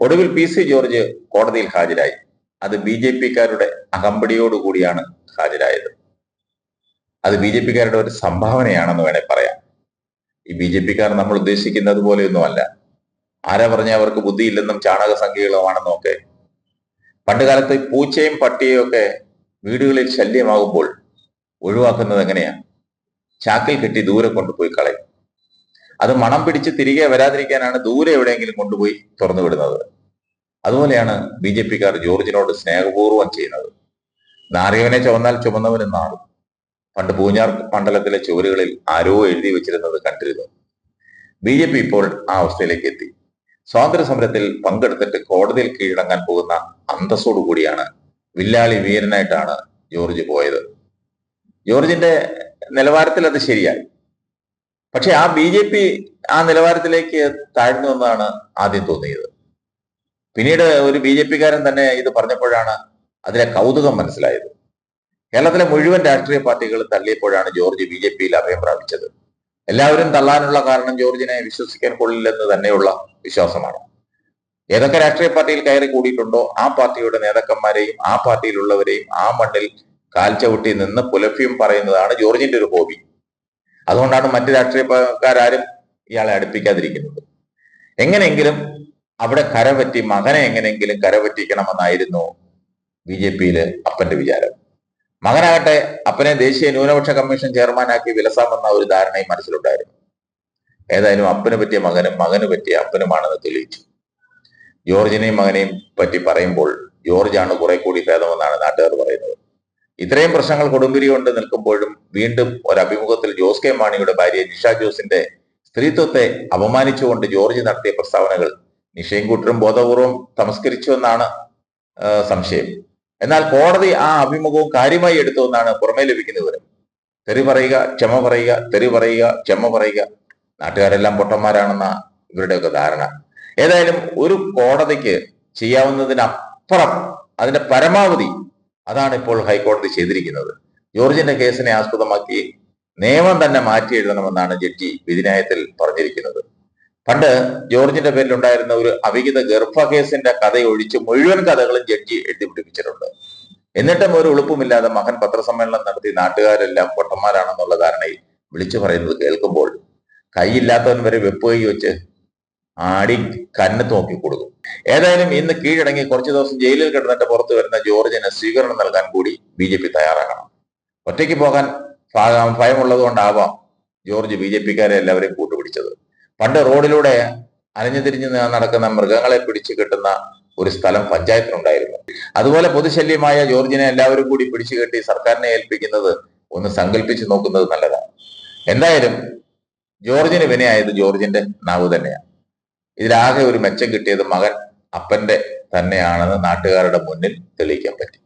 ഒടുവിൽ P C George കോടതിയിൽ ഹാജരായി. അത് ബി ജെ പിക്കാരുടെ അകമ്പടിയോടുകൂടിയാണ് ഹാജരായത്. അത് ബി ജെ പിക്കാരുടെ ഒരു സംഭാവനയാണെന്ന് വേണേൽ പറയാം. ഈ ബി ജെ പിക്കാർ നമ്മൾ ഉദ്ദേശിക്കുന്നത് പോലെയൊന്നുമല്ല. ആരാ പറഞ്ഞ അവർക്ക് ബുദ്ധിയില്ലെന്നും ചാണക സംഖ്യകളുമാണെന്നും ഒക്കെ പണ്ട് കാലത്ത് പൂച്ചയും പട്ടിയും ഒക്കെ വീടുകളിൽ ശല്യമാകുമ്പോൾ ഒഴിവാക്കുന്നത് എങ്ങനെയാ? ചാക്കിൽ കെട്ടി ദൂരെ കൊണ്ടുപോയി കളയും. അത് മണം പിടിച്ച് തിരികെ വരാതിരിക്കാനാണ് ദൂരെ എവിടെയെങ്കിലും കൊണ്ടുപോയി തുറന്നു വിടുന്നത്. അതുപോലെയാണ് ബി ജെ പിക്കാർ ജോർജിനോട് സ്നേഹപൂർവം ചെയ്യുന്നത്. നാറിയവനെ ചുമന്നാൽ ചുമന്നവന് നാറും. പണ്ട് പൂഞ്ഞാർ മണ്ഡലത്തിലെ ചുവരുകളിൽ ആരോ എഴുതി വെച്ചിരുന്നത് കണ്ടിരുന്നു. ബി ജെ പി ഇപ്പോൾ ആ അവസ്ഥയിലേക്ക് എത്തി. സ്വാതന്ത്ര്യ സമരത്തിൽ പങ്കെടുത്തിട്ട് കോടതിയിൽ കീഴടങ്ങാൻ പോകുന്ന അന്തസ്സോടു കൂടിയാണ് വില്ലാളി വീരനായിട്ടാണ് ജോർജ് പോയത്. ജോർജിന്റെ നിലവാരത്തിൽ അത് ശരിയായി. പക്ഷെ ആ ബി ജെ പി ആ നിലവാരത്തിലേക്ക് താഴ്ന്നു എന്നാണ് ആദ്യം തോന്നിയത്. പിന്നീട് ഒരു ബി ജെ പിക്കാരൻ തന്നെ ഇത് പറഞ്ഞപ്പോഴാണ് അതിലെ കൗതുകം മനസ്സിലായത്. കേരളത്തിലെ മുഴുവൻ രാഷ്ട്രീയ പാർട്ടികൾ തള്ളിയപ്പോഴാണ് ജോർജ് ബി ജെ പിയിൽ അഭയം പ്രാപിച്ചത്. എല്ലാവരും തള്ളാനുള്ള കാരണം ജോർജിനെ വിശ്വസിക്കാൻ കൊള്ളില്ലെന്ന് തന്നെയുള്ള വിശ്വാസമാണ്. ഏതൊക്കെ രാഷ്ട്രീയ പാർട്ടിയിൽ കയറി കൂടിയിട്ടുണ്ടോ ആ പാർട്ടിയുടെ നേതാക്കന്മാരെയും ആ പാർട്ടിയിലുള്ളവരെയും ആ മണ്ണിൽ കാൽ ചവിട്ടി നിന്ന് പുലഫിയും പറയുന്നതാണ് ജോർജിന്റെ ഒരു ഹോബി. അതുകൊണ്ടാണ് മറ്റ് രാഷ്ട്രീയക്കാരും ഇയാളെ അടുപ്പിക്കാതിരിക്കുന്നത്. എങ്ങനെയെങ്കിലും അവിടെ കരപറ്റി മകനെ എങ്ങനെയെങ്കിലും കരപറ്റിക്കണമെന്നായിരുന്നു ബി ജെ പിയിൽ അപ്പന്റെ വിചാരം. മകനാകട്ടെ അപ്പനെ ദേശീയ ന്യൂനപക്ഷ കമ്മീഷൻ ചെയർമാനാക്കി വിലസാമെന്ന ഒരു ധാരണയും മനസ്സിലുണ്ടായിരുന്നു. ഏതായാലും അപ്പന് പറ്റിയ മകനും മകന് പറ്റിയ അപ്പനുമാണെന്ന് തെളിയിച്ചു. ജോർജിനെയും മകനെയും പറ്റി പറയുമ്പോൾ ജോർജാണ് കുറെ കൂടി ഭേദമെന്നാണ് നാട്ടുകാർ പറയുന്നത്. ഇത്രയും പ്രശ്നങ്ങൾ കൊടുമ്പിരി കൊണ്ട് നിൽക്കുമ്പോഴും വീണ്ടും ഒരു അഭിമുഖത്തിൽ ജോസ് കെ മാണിയുടെ ഭാര്യ നിഷ ജോസിന്റെ സ്ത്രീത്വത്തെ അപമാനിച്ചുകൊണ്ട് ജോർജ് നടത്തിയ പ്രസ്താവനകൾ നിഷയും കൂട്ടരും ബോധപൂർവം തമസ്കരിച്ചു എന്നാണ് സംശയം. എന്നാൽ കോടതി ആ അഭിമുഖവും കാര്യമായി എടുത്തു എന്നാണ് പുറമേ ലഭിക്കുന്ന വിവരം. തെറി പറയുക ക്ഷമ പറയുക തെറി പറയുക ക്ഷമ പറയുക. നാട്ടുകാരെല്ലാം പൊട്ടന്മാരാണെന്ന ഇവരുടെയൊക്കെ ധാരണ. ഏതായാലും ഒരു കോടതിക്ക് ചെയ്യാവുന്നതിനപ്പുറം അതിന്റെ പരമാവധി അതാണ് ഇപ്പോൾ ഹൈക്കോടതി ചെയ്തിരിക്കുന്നത്. ജോർജിന്റെ കേസിനെ ആസ്പദമാക്കി നിയമം തന്നെ മാറ്റി എഴുതണമെന്നാണ് ജഡ്ജി വിധിന്യായത്തിൽ പറഞ്ഞിരിക്കുന്നത്. പണ്ട് ജോർജിന്റെ പേരിൽ ഉണ്ടായിരുന്ന ഒരു അവിഹിത ഗർഭ കേസിന്റെ കഥയൊഴിച്ച് മുഴുവൻ കഥകളും ജഡ്ജി എഴുതി പിടിപ്പിച്ചിട്ടുണ്ട്. എന്നിട്ടും ഒരു എളുപ്പമില്ലാതെ മകൻ പത്രസമ്മേളനം നടത്തി നാട്ടുകാരെല്ലാം പൊട്ടന്മാരാണെന്നുള്ള ധാരണയിൽ വിളിച്ചു പറയുന്നത് കേൾക്കുമ്പോൾ കൈയില്ലാത്തവൻ വരെ വെപ്പ് കൈ വെച്ച് ആടി കണ്ണ് നോക്കി കൊടുക്കും ഏതായാലും ഇന്ന് കീഴടങ്ങി കുറച്ചു ദിവസം ജയിലിൽ കിടന്നിട്ട് പുറത്തു വരുന്ന ജോർജിന് സ്വീകരണം നൽകാൻ കൂടി ബി ജെ പി തയ്യാറാകണം. ഒറ്റയ്ക്ക് പോകാൻ ഭയമുള്ളത് കൊണ്ടാവാം ജോർജ് ബി ജെ പിക്കാരെ എല്ലാവരെയും കൂട്ടുപിടിച്ചത്. പണ്ട് റോഡിലൂടെ അലഞ്ഞു തിരിഞ്ഞ് നടക്കുന്ന മൃഗങ്ങളെ പിടിച്ചു കിട്ടുന്ന ഒരു സ്ഥലം പഞ്ചായത്തിനുണ്ടായിരുന്നു അതുപോലെ പൊതുശല്യമായ ജോർജിനെ എല്ലാവരും കൂടി പിടിച്ചു കെട്ടി സർക്കാരിനെ ഏൽപ്പിക്കുന്നത് ഒന്ന് സങ്കല്പിച്ച് നോക്കുന്നത് നല്ലതാണ്. എന്തായാലും ജോർജിന് വിനയായത് ജോർജിന്റെ നാവ് തന്നെയാണ്. ഇതിലാകെ ഒരു മെച്ചം കിട്ടിയത് മകൻ അപ്പന്റെ തന്നെയാണെന്ന് നാട്ടുകാരുടെ മുന്നിൽ തെളിയിക്കാൻ പറ്റി.